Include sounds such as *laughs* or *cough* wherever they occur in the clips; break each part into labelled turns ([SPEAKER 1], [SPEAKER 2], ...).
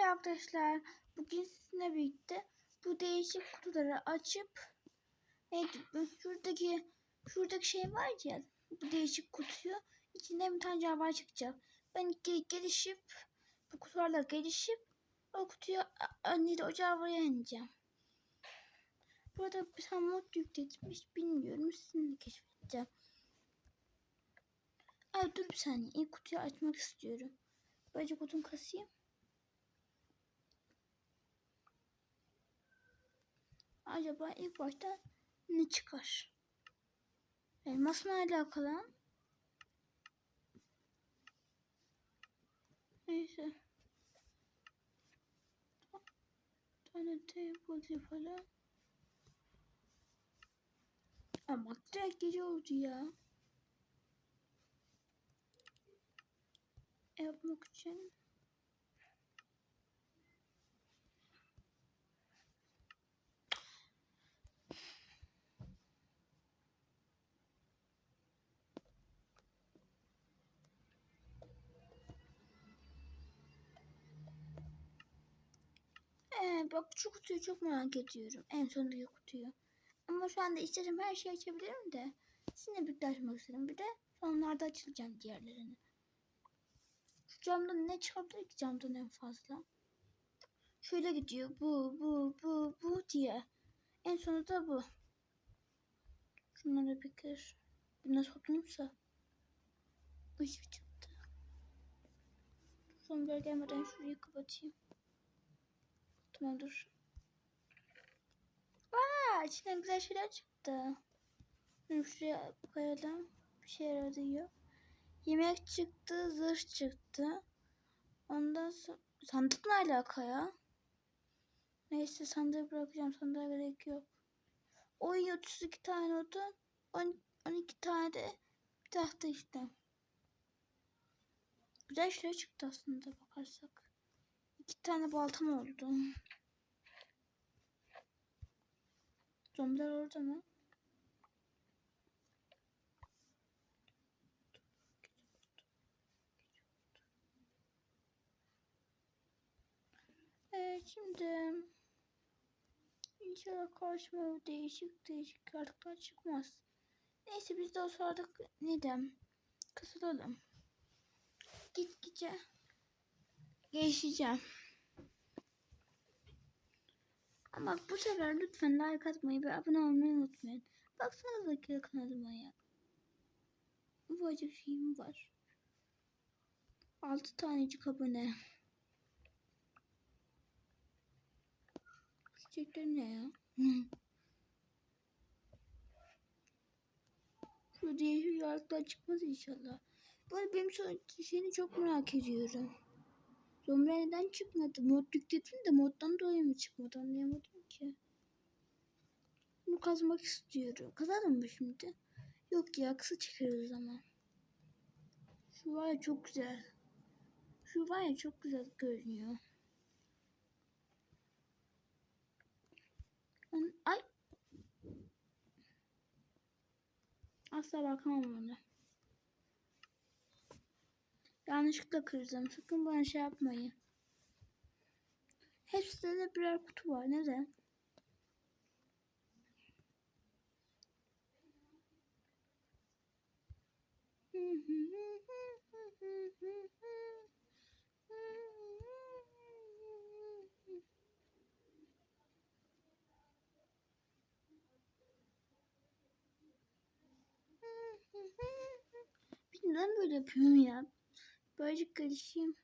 [SPEAKER 1] Evet arkadaşlar bugün sizinle birlikte bu değişik kutuları açıp evet, şuradaki şuradaki şey var ya bu değişik kutuyu içinden bir tane canavar çıkacak. Ben ge- gelişip bu kutularla gelişip o kutuyu de o canavarı yeneceğim. Burada bir tane mod yükledim hiç bilmiyorum sizinle keşfedeceğim. Ay dur bir saniye ilk kutuyu açmak istiyorum. Böylece kutumu kasayım. Acaba ilk başta ne çıkar? Elmasla alakalı. Neyse. Tane table falan. Ama direkt gece oldu ya. Yapmak için. Ee, bak şu kutuyu çok merak ediyorum. En sondaki kutuyu. Ama şu anda istediğim her şeyi açabilirim de. Sizinle birlikte açmak istedim. Bir de sonlarda açılacağım diğerlerini. Şu camdan ne çıkabilir ki camdan en fazla? Şöyle gidiyor. Bu, bu, bu, bu diye. En sonunda bu. Şunları bir kır. Bu nasıl oturursa. Bu hiç çıktı. Sonra gelmeden şurayı kapatayım. Tamamdır. Aa, içinden güzel şeyler çıktı. Şunu şuraya koyalım. Bir şey yarıyor. Yemek çıktı, zırh çıktı. Ondan sonra sandıkla alaka ya. Neyse sandığı bırakacağım. Sandığa gerek yok. Oy 32 tane odun. 10, 12 tane de bir tahta işte. Güzel şeyler çıktı aslında bakarsak. İki tane baltam oldu. Zombiler orada mı? Evet şimdi inşallah karşıma değişik değişik yaratıklar çıkmaz. Neyse biz de o sırada neden kısılalım. Gitgide gelişeceğim. Ama bu sefer lütfen like atmayı ve abone olmayı unutmayın. Baksanıza kanalıma ya. Ufacık şeyim var. 6 tanecik abone. Çiçekler ne ya? *laughs* Şu değişik yaratıklar çıkmaz inşallah. Bu benim şu şeyini çok merak ediyorum. Zombiler neden çıkmadı? Mod yükledim de moddan dolayı mı çıkmadı anlayamadım ki. Bunu kazmak istiyorum. Kazalım mı şimdi? Yok ya kısa çekeriz o zaman. Şu var ya çok güzel. Şu var ya çok güzel görünüyor. Ay. Asla bakamam ona. Yanlışlıkla kırdım. Sakın bana şey yapmayın. Hepsinde de birer kutu var. Neden? Neden böyle yapıyorum ya? Birazcık karışayım.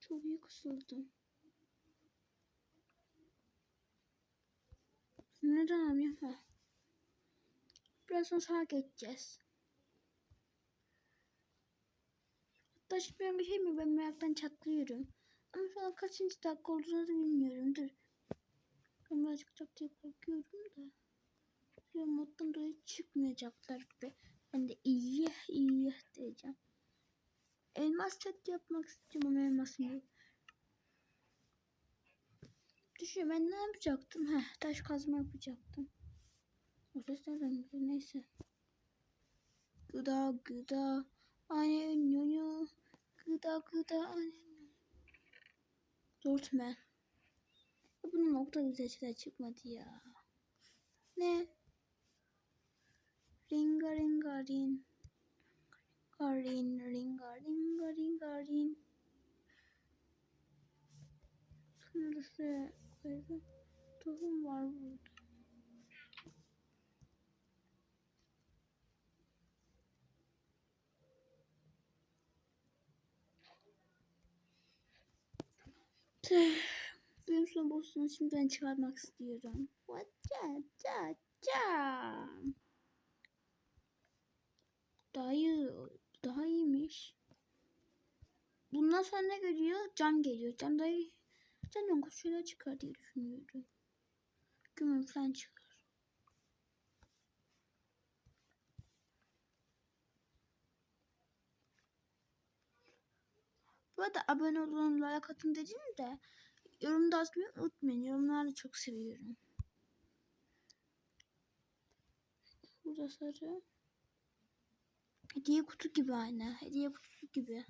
[SPEAKER 1] Çok iyi kısıldım. Neden? Ha. Birazdan sağa geçeceğiz. Hatta bir şey mi? Ben meraktan çatlıyorum. Ama şu an kaçıncı dakika olduğunu da bilmiyorum. Dur. Birazcık çok diye korkuyorum da. Bir moddan dolayı çıkmayacaklar gibi. Ben de iyi iyi diyeceğim. Elmas set yapmak istiyorum ama elmasım yok. Düşün ben ne yapacaktım? Heh, taş kazma yapacaktım. O ses nereden geliyor? Neyse. Gıda gıda. Anne ünlü. Gıda gıda. Anne Dortmund. Bunun nokta güzel şeyler çıkmadı ya. Ne? Ringa ringa rin. Garin ringa ringa ringa rin. Sınırlısı koyalım. Tohum var burada. Tüh. Benim son boss'unu şimdiden çıkarmak istiyorum. What da da da. Daha iyi, daha iyiymiş. Bundan sonra ne geliyor? Can geliyor. Can da da şeyler çıkar diye düşünüyorum. Gümrük falan çıkar. Bu arada abone olun, like atın dedim de yorumda atmayı unutmayın. Yorumları çok seviyorum. Burada sarı. Hediye kutu gibi aynı. Hediye kutusu gibi.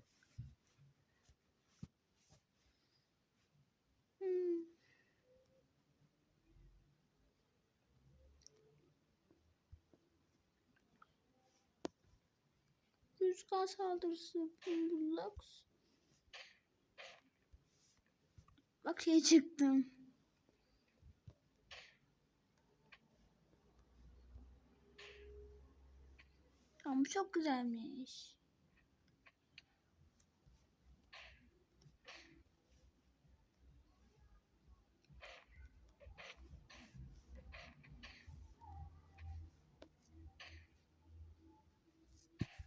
[SPEAKER 1] Hmm. Rüzgar saldırısı. Bullocks. Bak şey çıktım. Ama çok güzelmiş.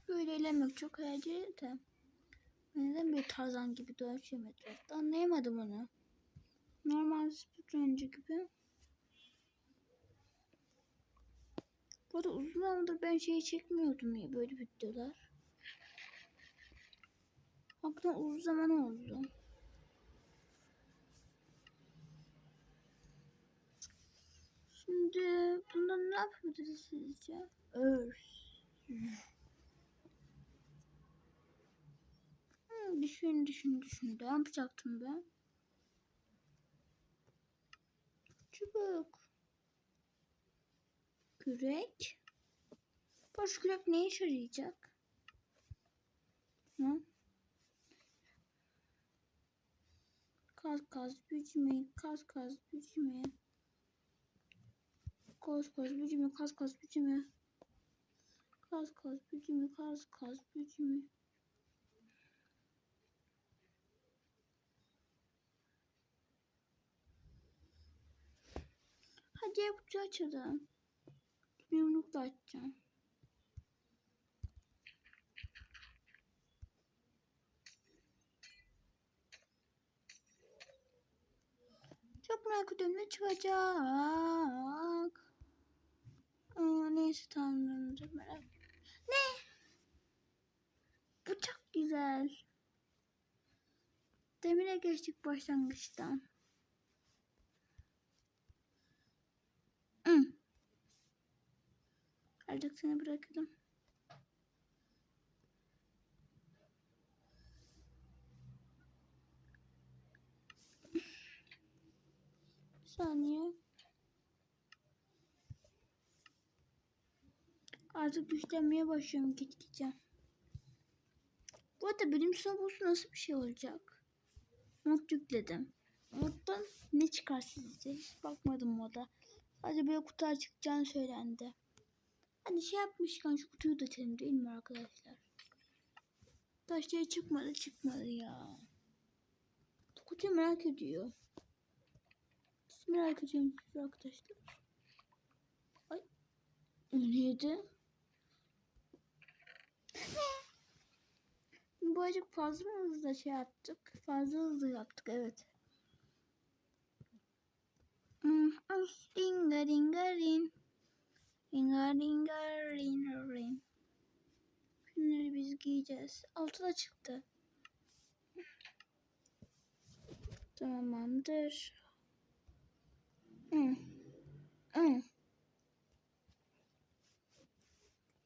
[SPEAKER 1] Böyle elemek çok eğlenceli de. Neden bir tarzan gibi dolaşıyor etrafta anlayamadım onu. Speedrunner gibi. Bu arada uzun zamandır ben şeyi çekmiyordum ya böyle videolar. Hakikaten uzun zaman oldu. Şimdi bundan ne yapabiliriz sizce? Örs. Hmm, düşün düşün düşün. Ne yapacaktım ben? Çubuk. Kürek. Boş kürek ne işe yarayacak? Hı? Kaz kaz bücme, kaz kaz bücme. Kaz kaz bücme, kaz kaz bücme. Kaz kaz bücme, kaz kaz bücme. Hadi yapıcı açalım. Bir yumrukla açacağım. Çok merak ediyorum ne çıkacak. Aa, neyse çok merak Ne? Bu çok güzel. Demire geçtik başlangıçtan. Hı. Artık seni bırakalım. Bir saniye. Artık güçlenmeye başlıyorum gitgide. Bu arada bilim sınavı nasıl bir şey olacak? Mod yükledim. Moddan ne çıkar sizce? Hiç bakmadım moda. Sadece böyle kutu çıkacağını söylendi. Hani şey yapmışken şu kutuyu da açalım değil mi arkadaşlar? Taşları çıkmadı çıkmadı ya. Bu kutuyu merak ediyor. Siz merak ediyorum arkadaşlar. Ay. Neydi? *laughs* Bu acık fazla hızlı şey yaptık? Fazla hızlı yaptık evet. Hmm, ay, ringa ringa rin. Ringa ringa rin rin. Günleri biz giyeceğiz. Altı da çıktı. Tamamdır. Hmm. Hmm.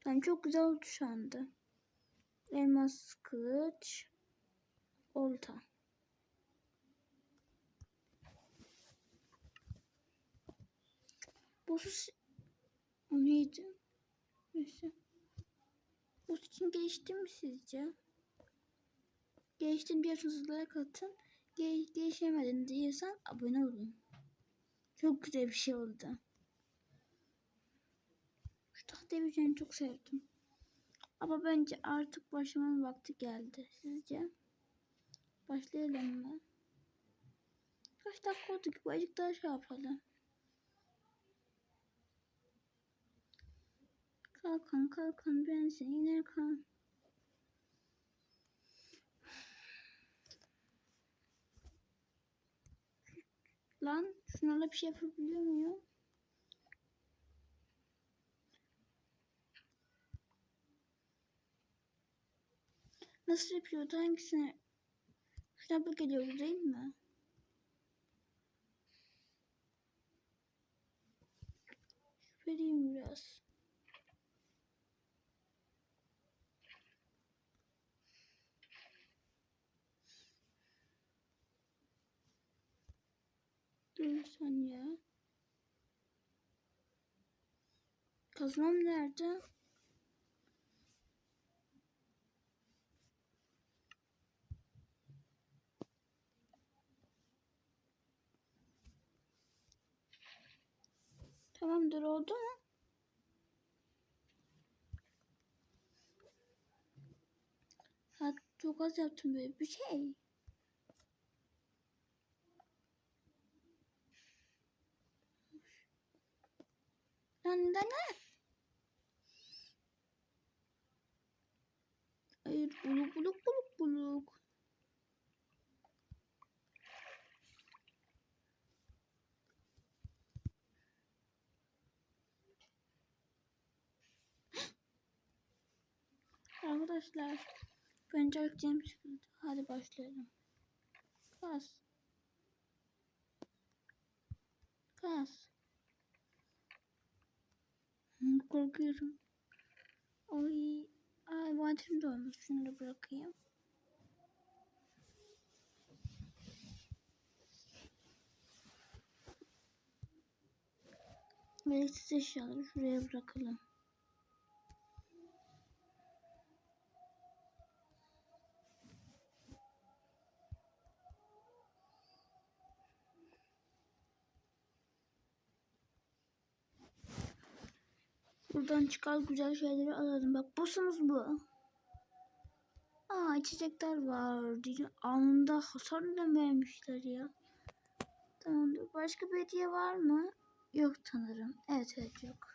[SPEAKER 1] Yani çok güzel oldu şu anda. Elmas kılıç. Olta. Bu. O neydi? Neyse. Bu için gelişti mi sizce? Geliştim diyorsanız like atın. Gel gelişemedin diyorsan abone olun. Çok güzel bir şey oldu. Şu tahta evceni çok sevdim. Ama bence artık başlamanın vakti geldi. Sizce? Başlayalım mı? Kaç dakika oldu ki? Birazcık daha şey yapalım. Seni iner kan. Lan şunlarla bir şey yapabiliyor muyum? Nasıl yapıyordu? Hangisine? Şuna bu geliyor değil mi? Vereyim biraz. Bir saniye. Kazmam nerede? Tamamdır oldu mu? Ha, çok az yaptım böyle bir şey. Lan neden ne? Hayır buluk buluk buluk buluk. *gasps* Arkadaşlar bence çıkıldı. Hadi başlayalım. Kas. Kas. Korkuyorum. Ay, ay vantilim dolmuş. Şunu da bırakayım. Gereksiz eşyaları şuraya bırakalım. Buradan çıkan güzel şeyleri alalım. Bak busunuz bu. Aa içecekler var. Diye Anında hasar da vermişler ya. Tamamdır. Başka bir hediye var mı? Yok sanırım. Evet evet yok.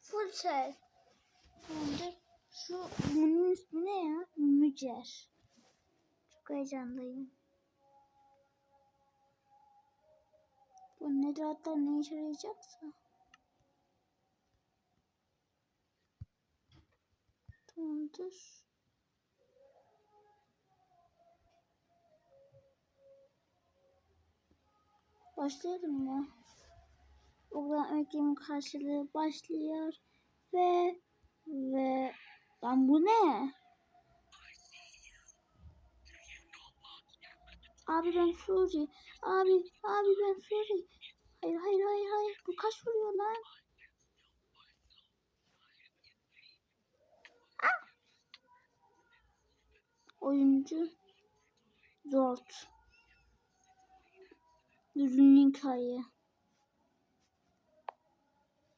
[SPEAKER 1] Full şey. Tamamdır. Şu bunun ismi ne ya? Mücer. Çok heyecanlıyım. Bu nedatlar ne işe yarayacaksa. Tamamdır. Başlayalım mı? Buradan emeğimin karşılığı başlıyor. Ve ve lan bu ne? Abi ben Fury. Abi, abi ben Fury. Hayır, hayır, hayır, hayır. Bu kaç vuruyor lan? Ah! Oyuncu Zort. Ürünün hikaye.